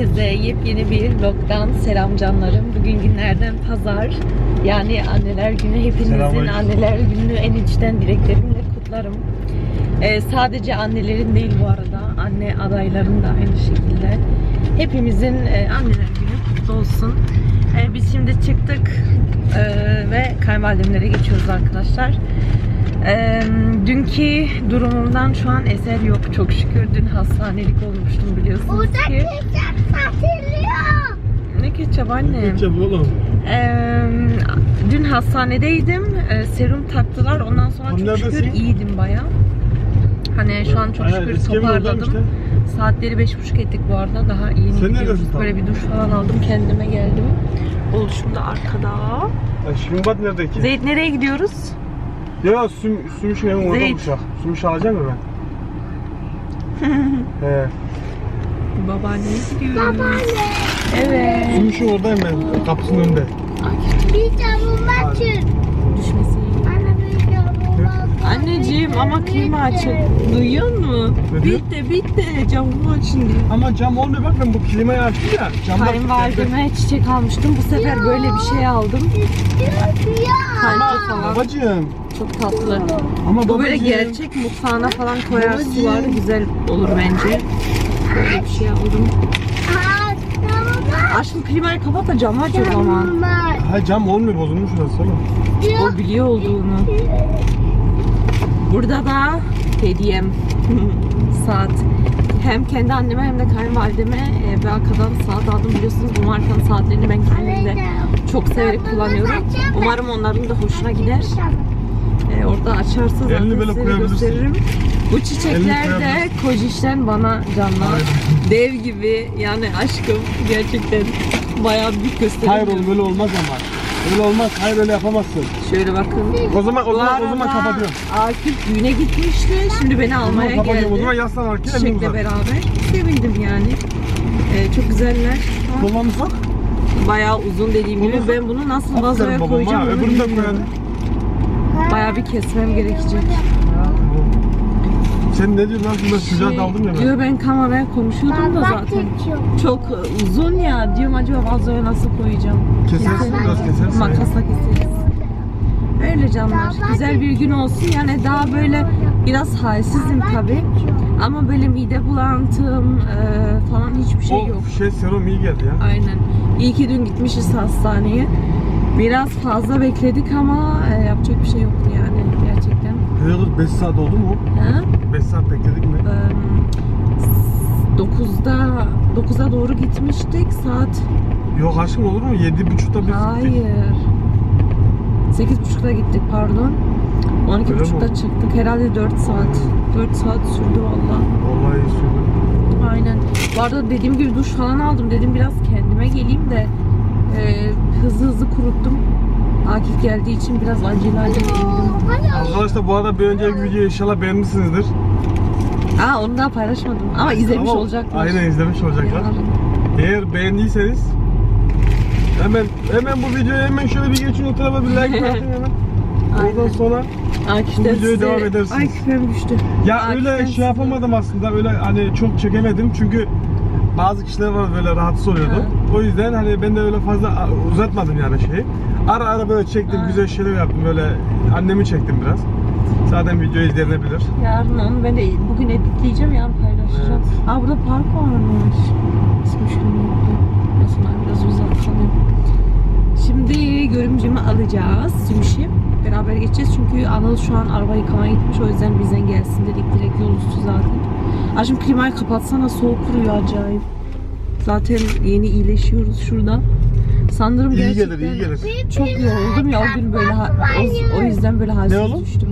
Herkese yepyeni bir vlogdan selam canlarım. Bugün günlerden pazar. Yani anneler günü. Hepinizin Selamünaleyküm. anneler gününü en içten dileklerimle kutlarım. Ee, sadece annelerin değil bu arada. Anne adayların da aynı şekilde. Hepimizin e, anneler günü kutlu olsun. Ee, biz şimdi çıktık e, ve kayınvalidemlere geçiyoruz arkadaşlar. Ee, dünkü durumumdan şu an eser yok çok şükür. Dün hastanelik olmuştum biliyorsunuz Burada ki. ketçap satılıyor. Ne ketçap annem? Ketçap oğlum. Ee, dün hastanedeydim. Ee, serum taktılar. Ondan sonra Tam çok şükür neredesin? iyiydim baya. Hani şu an çok Aynen, şükür eski oradaymış toparladım. Saatleri beş buçuk ettik bu arada. Daha iyi Sen gidiyoruz. neredesin tam? Böyle bir duş falan aldım. Kendime geldim. Oluşum da arkada. Ya Şimbat nerede ki? Zeyt nereye gidiyoruz? Ya süm, sümüş evin orada Zeyt. ya. Sümüş alacak mı ben? He. Babaanneye gidiyoruz. Babaanne. Evet. Sümüşün oradayım ben. Kapısının önünde. Bir camımı açın. Düşmesin. Anne bir camımı açın. Anneciğim ama klima açık. Duyuyor musun? Ne diyor? Bitti bitti. Camımı açın diyor. Ama cam olmuyor bak ben bu klimayı açtım ya. Camlar Kayınvalideme çiçek almıştım. Bu sefer böyle bir şey aldım. Ya. Kalpli falan. Babacığım. Çok tatlı. Ama Bu böyle babacığım. gerçek mutfağına falan Babacığım. var. Güzel olur bence. Böyle bir şey aldım. Aşkım klimayı kapat da camı aç o zaman. Ha cam olmuyor bozulmuş şurası oğlum. O biliyor olduğunu. Burada da hediyem. saat. Hem kendi anneme hem de kayınvalideme e, bir arkadan saat aldım. Biliyorsunuz bu markanın saatlerini ben kendimde çok severek kullanıyorum. Umarım onların da hoşuna gider. E, orada açarsa zaten Elini böyle size koyabilirsin. gösteririm. Bu çiçekler de koyabilirsin. Kojiş'ten bana canlar. Dev gibi yani aşkım gerçekten bayağı büyük gösteriyor. Hayır oğlum öyle olmaz ama. Öyle olmaz. Hayır öyle yapamazsın. Şöyle bakın. O zaman o zaman o zaman kapatıyorum. Akif düğüne gitmişti. Şimdi beni O zaman almaya kapatıyorum. O zaman geldi. yaslan arkaya elini Çiçekle uzat. beraber. Sevindim yani. Ee, çok güzeller. Ama Kollarını sok. Bayağı uzun dediğim gibi. Bunu- Ben bunu nasıl Aferin vazoya babama. koyacağım onu Öbürünü de bilmiyorum. koyalım. Bayağı bir kesmem gerekecek. Sen ne diyorsun lan? Ben sıcağı daldım ya ben. Şey, Diyor ben kameraya konuşuyordum da zaten. Çok uzun ya. Diyorum acaba vazoya nasıl koyacağım? Kesersin biraz kesersin. Makasla keseriz. Öyle canlar. Güzel bir gün olsun. Yani daha böyle biraz halsizim tabi. Ama böyle mide bulantım e, falan hiçbir şey o yok. şey serum iyi geldi ya. Aynen. İyi ki dün gitmişiz hastaneye. Biraz fazla bekledik ama e, yapacak bir şey yoktu Hızlı 5 saat oldu mu? Ha? 5 saat bekledik mi? Eee, 9'da 9'a doğru gitmiştik. Saat Yok aşkım olur mu? 7.30'da biz gittik. hayır. 8.30'da gittik pardon. Öyle 12.30'da mi? çıktık. Herhalde 4 saat. 4 saat sürdü valla. Vallahi sürdü. Aynen. Bu arada dediğim gibi duş falan aldım. Dedim biraz kendime geleyim de e, hızlı hızlı kuruttum. Akif geldiği için biraz acele acele indim. Arkadaşlar bu arada bir önceki videoyu inşallah beğenmişsinizdir. Aa onu daha paylaşmadım. Ama izlemiş Ama olacaklar. Aynen izlemiş olacaklar. Eğer beğendiyseniz hemen hemen bu videoya hemen şöyle bir geçin o tarafa bir like bırakın hemen. Aynen. sonra Bu de videoya size- devam edersiniz. Ay küpem düştü. ya Akif'ten öyle size- şey yapamadım aslında öyle hani çok çekemedim çünkü bazı kişiler var böyle rahatsız oluyordu. O yüzden hani ben de öyle fazla uzatmadım yani şeyi. Ara ara böyle çektim güzel şeyler yaptım böyle annemi çektim biraz. Zaten video izlenebilir. Yarın onu ben de bugün editleyeceğim yarın paylaşacağım. Evet. Aa burada park varmış. İsmiş yoktu. Aslında biraz uzak kalıyor. Şimdi görümcemi alacağız. Sümüşü. Beraber geçeceğiz çünkü Anıl şu an araba yıkamaya gitmiş. O yüzden bizden gelsin dedik. Direkt yol üstü zaten. Aşkım klimayı kapatsana soğuk vuruyor acayip. Zaten yeni iyileşiyoruz şurada. Sanırım İyi gerçekten gelir iyi gelir. çok yoruldum ya o gün böyle ha- o, o yüzden böyle Ne halsiz oğlum? düştüm.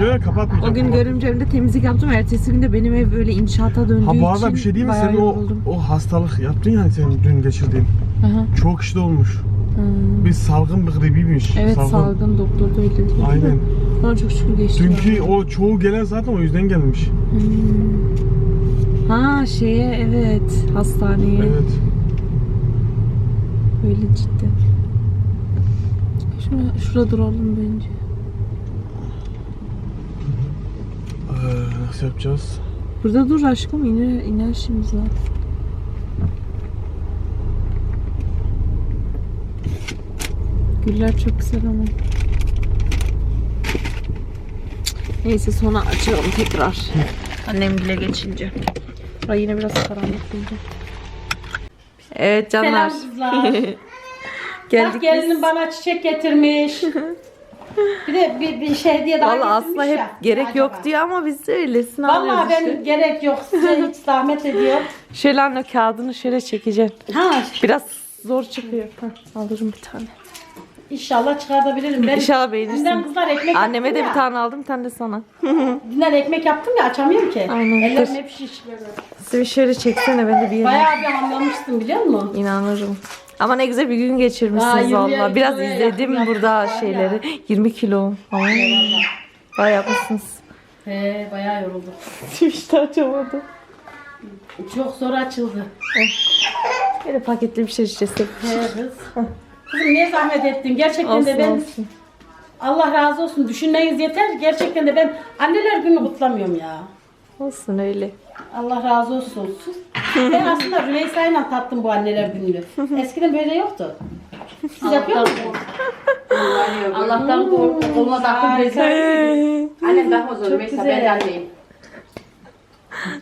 Yok yok kapatmayacağım. O gün görümcemde temizlik yaptım. Ertesi gün de benim ev böyle inşaata döndüğü Ha bu için arada bir şey değil mi? bayağı Senin o, yoruldum. o hastalık yaptın ya sen dün geçirdiğin. Aha. Çok kişide olmuş. Hmm. Bir salgın bir gribiymiş. Evet salgın, doktor da öyle dedi. Aynen. Bana çok şükür geçti. Dünkü yani. o çoğu gelen zaten o yüzden gelmiş. Hmm. Ha şeye evet hastaneye. Evet. Öyle cidden. Şura, şurada duralım bence. Ee, nasıl yapacağız? Burada dur aşkım iner, iner şimdi zaten. Güller çok güzel ama. Neyse sonra açalım tekrar. Annem bile geçince. Burayı yine biraz karanlık bulacağım. Evet canlar. Selam kızlar. Geldik Bak gelinim biz. bana çiçek getirmiş. bir de bir, bir şey diye daha Valla aslında hep ya. gerek Acaba? yok diyor ama biz de öylesine Vallahi alıyoruz ben işte. gerek yok size hiç zahmet ediyor. Şöyle anne kağıdını şöyle çekeceğim. Ha Biraz zor çıkıyor. Heh, alırım bir tane. İnşallah çıkartabilirim. Ben İnşallah Dünden beğenirsin. kızlar ekmek Anneme de yaptım bir ya. tane aldım, bir tane de sana. Dünden ekmek yaptım ya açamıyorum ki. Aynen. Ellerim hep şiş. Size bir şöyle çeksene ben de bir yere. Bayağı bir hamlamıştım biliyor musun? İnanırım. Ama ne güzel bir gün Aa, geçirmişsiniz yirmi valla. Biraz kiloya izledim yakın burada yaptık var şeyleri. 20 kilo. Aa, Bayağı yapmışsınız. He bayağı yoruldum. İşte açamadım. Çok zor açıldı. Böyle paketli bir şey içeceğiz. He kız. Kızım niye zahmet ettin? Gerçekten Olsun de ben olsun. Allah razı olsun. Düşünmeniz yeter. Gerçekten de ben anneler günü kutlamıyorum ya. Olsun öyle. Allah razı olsun. ben aslında Rümeysa ile tattım bu anneler gününü. Eskiden böyle yoktu. Siz yapıyor musunuz? Allah'tan kork, olmaz akıl bezir. Annem daha zor. Mesela güzel. ben de anneyim.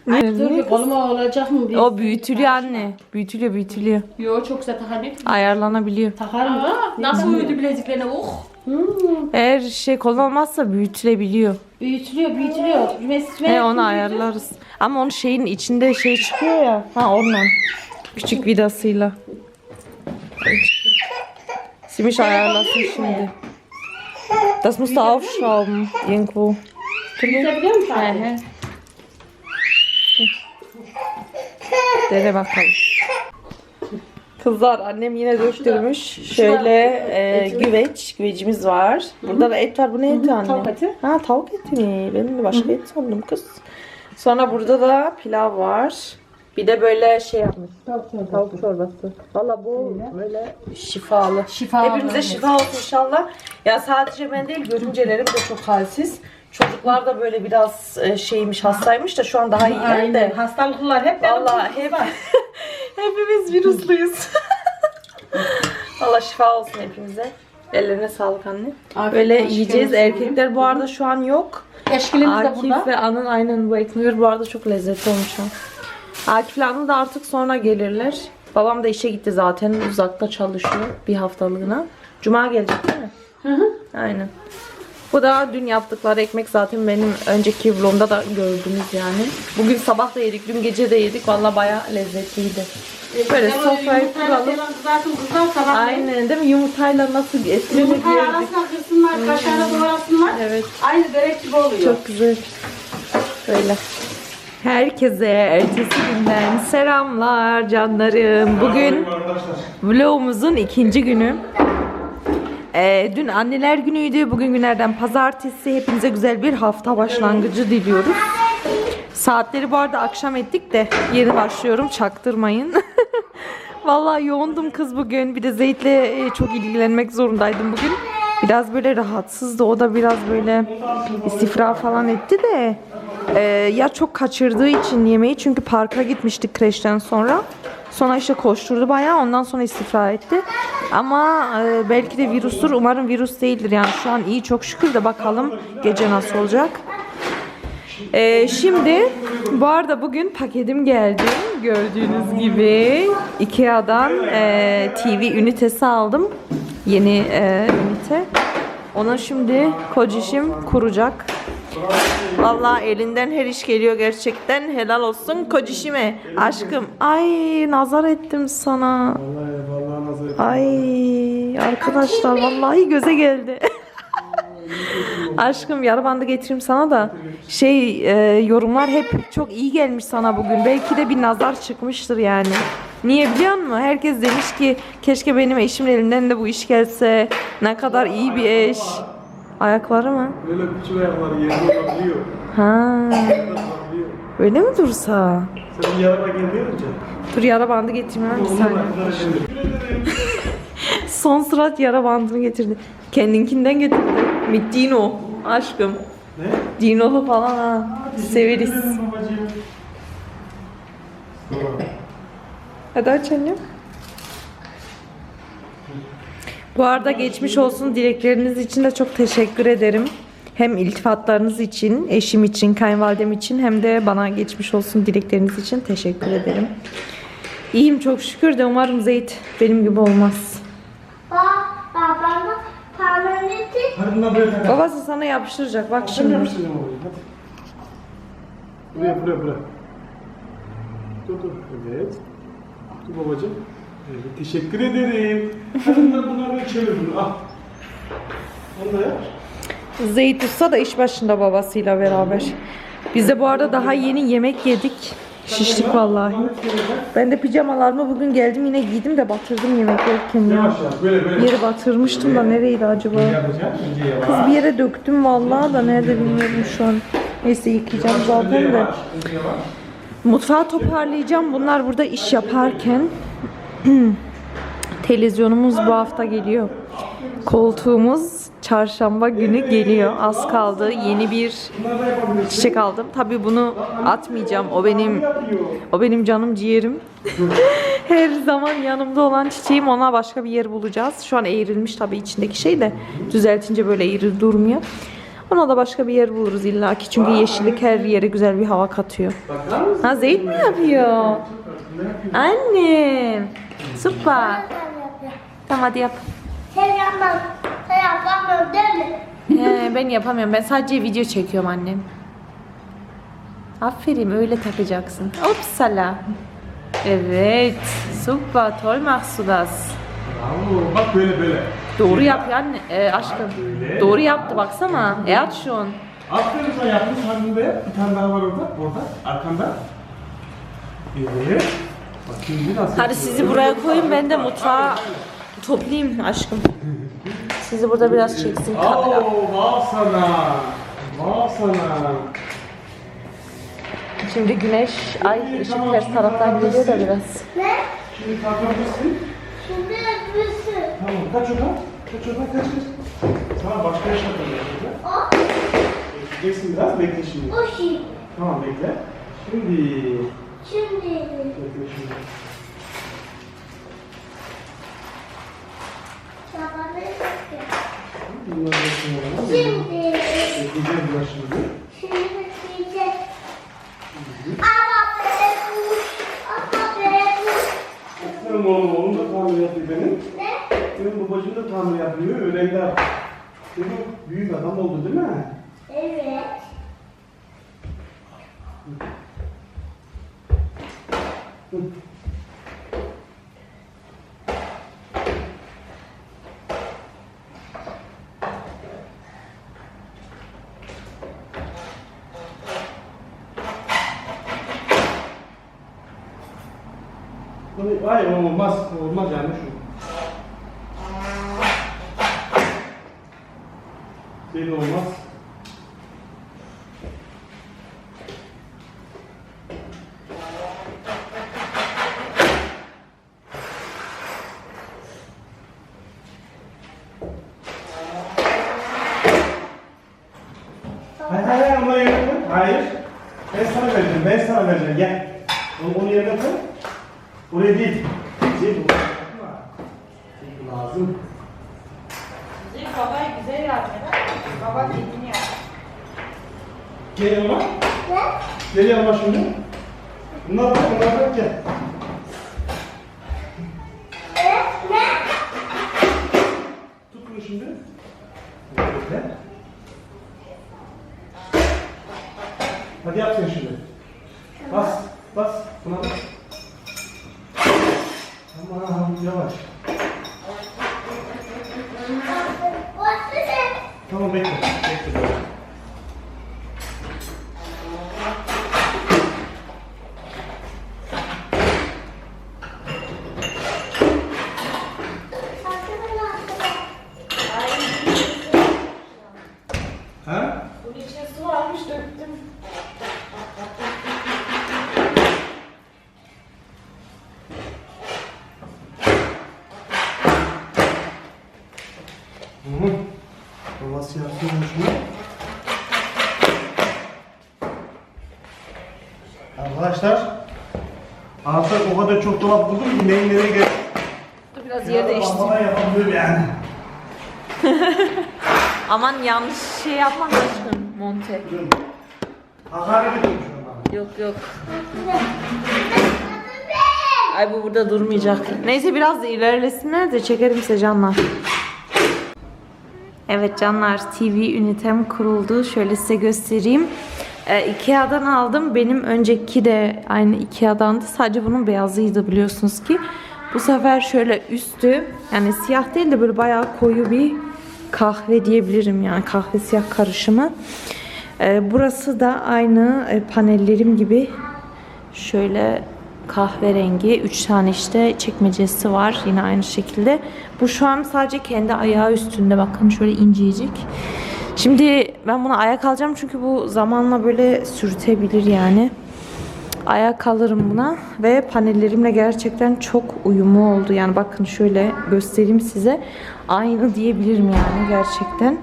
Dur bir koluma olacak mı? Bir O büyütülüyor anne. Büyütülüyor büyütülüyor. Yo çok güzel takar ne? Ayarlanabiliyor. takar mı? Aa, nasıl uyudu bileziklerine? Oh. Hmm, Eğer şey kolun olmazsa büyütülebiliyor. büyütülüyor, büyütülüyor. Rümeysa He onu ayarlarız. Ama onun şeyin içinde şey çıkıyor ya. Ha ondan. Küçük vidasıyla. Simiş ayarlasın şimdi. Das musst du aufschrauben irgendwo. Büyütebiliyor musun? He he. Dene bakalım. Kızlar annem yine döktürmüş. Şöyle e, güveç, güvecimiz var. Burada da et var. Bu ne eti anne? Tavuk eti. Ha tavuk eti mi? Ben de başka et sandım kız. Sonra burada da pilav var. Bir de böyle şey yapmış. Tavuk çorbası. Valla bu böyle şifalı. Şifalı, Hepimize şifa olsun inşallah. Ya sadece ben değil görümcelerim de çok halsiz. Çocuklar da böyle biraz e, şeymiş hastaymış da şu an daha iyiler Aynen. de. Hastalıklar hep benim Valla hep hepimiz virusluyuz. Allah şifa olsun hepimize. Ellerine sağlık anne. Afiyet Böyle yiyeceğiz. Erkekler bu arada şu an yok. Eşkilimiz de Akif burada. ve Anın aynen bu ekmeği bu arada çok lezzetli olmuş. Akif ile Anın da artık sonra gelirler. Babam da işe gitti zaten. Uzakta çalışıyor bir haftalığına. Cuma gelecek değil mi? Hı hı. Aynen. Bu da dün yaptıkları ekmek zaten benim önceki vlogumda da gördünüz yani. Bugün sabah da yedik, dün gece de yedik. Valla bayağı lezzetliydi. Böyle sofrayı kuralım. Zaten kızlar sabah Aynen değil mi? Yumurtayla nasıl etleri Yumurtayı gördük. arasına kırsınlar, kaşarla doğrasınlar. Evet. Aynı börek gibi oluyor. Çok güzel. Böyle. Herkese ertesi günden selamlar canlarım. Bugün vlogumuzun ikinci günü. Ee, dün anneler günüydü. Bugün günlerden pazartesi. Hepinize güzel bir hafta başlangıcı diliyoruz. Saatleri bu arada akşam ettik de yeni başlıyorum. Çaktırmayın. Vallahi yoğundum kız bugün. Bir de Zeyt'le e, çok ilgilenmek zorundaydım bugün. Biraz böyle rahatsızdı. O da biraz böyle istifra falan etti de e, ya çok kaçırdığı için yemeği çünkü parka gitmiştik kreşten sonra. Sonra işte koşturdu bayağı ondan sonra istifra etti. Ama e, belki de virüstür. Umarım virüs değildir yani şu an iyi çok şükür de bakalım gece nasıl olacak. Ee, şimdi bu arada bugün paketim geldi. Gördüğünüz gibi Ikea'dan e, TV ünitesi aldım. Yeni e, ünite. Ona şimdi kocişim kuracak. Vallahi elinden her iş geliyor gerçekten. Helal olsun kocişime. Aşkım. Ay nazar ettim sana. Vallahi vallahi nazar ettim. Ay arkadaşlar vallahi göze geldi. Aşkım yarı bandı getireyim sana da şey e, yorumlar hep çok iyi gelmiş sana bugün. Belki de bir nazar çıkmıştır yani. Niye biliyor musun? Herkes demiş ki keşke benim eşimin elinden de bu iş gelse. Ne kadar iyi bir eş. Ayakları mı? Böyle küçük ayakları yerinde olabiliyor. Ha. Öyle mi dursa? Senin yanıma geliyor mu canım? Dur yara bandı getireyim hemen bir saniye. Son sırat yara bandını getirdi. Kendinkinden getirdi. Mi Dino aşkım. Ne? Dinolu falan ha. Severiz. Hadi aç annem. Bu arada geçmiş olsun dilekleriniz için de çok teşekkür ederim. Hem iltifatlarınız için, eşim için, kayınvalidem için hem de bana geçmiş olsun dilekleriniz için teşekkür ederim. İyiyim çok şükür de umarım Zeyt benim gibi olmaz. Bak babamın bunlar buraya takar. Babası sana yapıştıracak bak Şimdi şimdi. yapıştıracağım orayı. Hadi. Buraya buraya buraya. Dur dur. Evet. Dur babacığım. Evet, teşekkür ederim. Hadi bunlar bunları çevir bunu. Al. Onu da yap. Zeyt Usta da iş başında babasıyla beraber. Biz de bu arada daha yeni yemek yedik. Şiştik vallahi. Ben de pijamalarımı bugün geldim yine giydim de batırdım yemek yerken ya. Yeri batırmıştım da nereydi acaba? Kız bir yere döktüm vallahi da nerede bilmiyorum şu an. Neyse yıkayacağım zaten de. Mutfağı toparlayacağım. Bunlar burada iş yaparken televizyonumuz bu hafta geliyor. Koltuğumuz çarşamba günü geliyor. Az kaldı. Yeni bir çiçek aldım. Tabii bunu atmayacağım. O benim o benim canım ciğerim. Her zaman yanımda olan çiçeğim ona başka bir yer bulacağız. Şu an eğrilmiş tabii içindeki şey de düzeltince böyle eğri durmuyor. Ona da başka bir yer buluruz illaki. Çünkü yeşillik her yere güzel bir hava katıyor. Ha Zeyt mi yapıyor? Annem. Süper. Tamam hadi yap. yapmam. Sen yapamam değil mi? He, ben yapamıyorum. Ben sadece video çekiyorum annem. Aferin öyle takacaksın. Upsala. Evet. Süper. Toll machst du das. Bravo. Bak böyle böyle. Doğru yap anne. E, aşkım. Doğru yaptı baksana. E aç şun. Aferin sen yaptın kendin de yap. Bir tane daha var orada. Orada. Arkanda. Evet. Bakayım biraz. Hadi sizi buraya koyun ben de mutfağa toplayayım aşkım. Sizi burada biraz çeksin kamera. Oo, vav sana. Vav sana. Şimdi güneş, ay ışık ters taraftan geliyor da biraz. Ne? Şimdi kalkabilirsin. Şimdi yapıyorsun. Tamam. Kaç oradan. Kaç oradan kaç kaç. Sana başka iş yapacağız. O, Bekleyeceksin biraz. Bekle şimdi. o şey. Tamam bekle. Şimdi. Şimdi. Bekle şimdi. Bu. Benim oğlum oğlum da tamir yapıyor benim. Ne? Benim babacığım da tamir yapıyor. Öğrendi. Benim büyük adam oldu değil mi? Evet. Bunu- Hayır olmaz. Olmaz yani şu. Değil olmaz. Hayır hayır hayır onu yerine koy. Hayır. Ben sana vereceğim. Ben sana vereceğim. Gel. Onu, onu yerine koy. Oraya değil. Şey bu. Şey lazım. Babayı güzel yaptı. Baba dediğini yap. Gel yanıma. Ne? Gel yanıma şimdi. Bunlar bak, bunlar bak gel. Ne? Ne? Tut bunu şimdi. Bekle. Hadi yap sen şimdi. Bas, bas. Buna bas. Tamam, yavaş. Tamam bekle. Bekle. İçine su varmış döktüm. Hı. Babası? Arkadaşlar artık o kadar çok dolap buldum ki neyin nereye gel. Dur biraz yer değiştireyim. Baba yapabiliyor yani. Aman yanlış şey yapma aşkım. Bana. Yok yok. Ay bu burada durmayacak. Neyse biraz da ilerlesinler de çekerim size canlar. Evet canlar TV ünitem kuruldu. Şöyle size göstereyim. Ee, Ikea'dan aldım. Benim önceki de aynı Ikea'dandı. Sadece bunun beyazıydı biliyorsunuz ki. Bu sefer şöyle üstü yani siyah değil de böyle bayağı koyu bir kahve diyebilirim yani kahve siyah karışımı. Ee, burası da aynı e, panellerim gibi şöyle kahverengi 3 tane işte çekmecesi var yine aynı şekilde. Bu şu an sadece kendi ayağı üstünde bakın şöyle incecik. Şimdi ben buna ayak alacağım çünkü bu zamanla böyle sürtebilir yani. Ayak alırım buna ve panellerimle gerçekten çok uyumlu oldu. Yani bakın şöyle göstereyim size. Aynı diyebilirim yani gerçekten.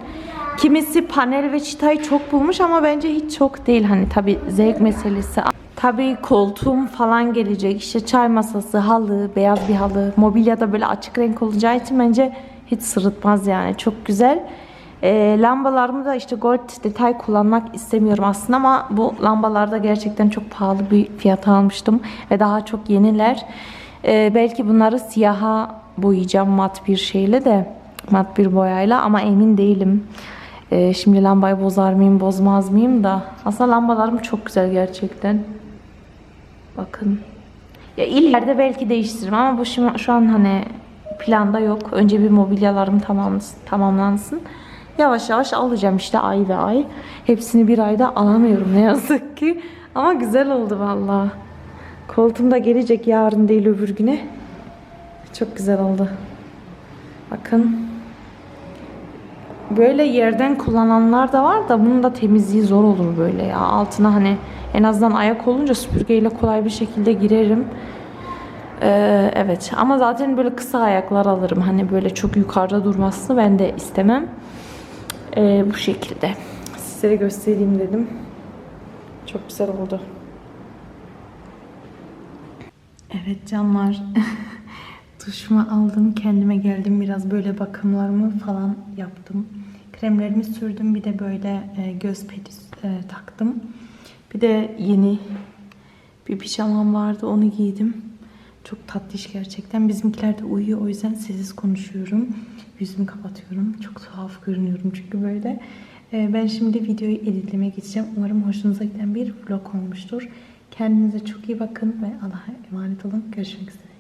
Kimisi panel ve çıtayı çok bulmuş ama bence hiç çok değil. Hani tabi zevk meselesi. Tabii koltuğum falan gelecek. İşte çay masası, halı, beyaz bir halı. Mobilya da böyle açık renk olacağı için bence hiç sırıtmaz yani. Çok güzel. Ee, lambalarımı da işte gold detay kullanmak istemiyorum aslında ama bu lambalarda gerçekten çok pahalı bir fiyata almıştım ve daha çok yeniler. Ee, belki bunları siyaha boyayacağım mat bir şeyle de mat bir boyayla ama emin değilim. Ee, şimdi lambayı bozar mıyım bozmaz mıyım da aslında lambalarım çok güzel gerçekten. Bakın. Ya ileride belki değiştiririm ama bu şimdi, şu an hani planda yok. Önce bir mobilyalarım tamamlansın, tamamlansın. Yavaş yavaş alacağım işte ay ve ay. Hepsini bir ayda alamıyorum ne yazık ki. Ama güzel oldu valla. Koltuğum da gelecek yarın değil öbür güne. Çok güzel oldu. Bakın. Böyle yerden kullananlar da var da bunun da temizliği zor olur böyle ya. Altına hani en azından ayak olunca süpürgeyle kolay bir şekilde girerim. Ee, evet ama zaten böyle kısa ayaklar alırım. Hani böyle çok yukarıda durmasını ben de istemem. Ee, bu şekilde. Size göstereyim dedim. Çok güzel oldu. Evet canlar. Duşumu aldım. Kendime geldim. Biraz böyle bakımlarımı falan yaptım. Kremlerimi sürdüm. Bir de böyle e, göz pedi e, taktım. Bir de yeni bir pijamam vardı. Onu giydim. Çok tatlış gerçekten. Bizimkiler de uyuyor. O yüzden sessiz konuşuyorum. Yüzümü kapatıyorum. Çok tuhaf görünüyorum çünkü böyle. Ee, Ben şimdi videoyu editlemeye geçeceğim. Umarım hoşunuza giden bir vlog olmuştur. Kendinize çok iyi bakın ve Allah'a emanet olun. Görüşmek üzere.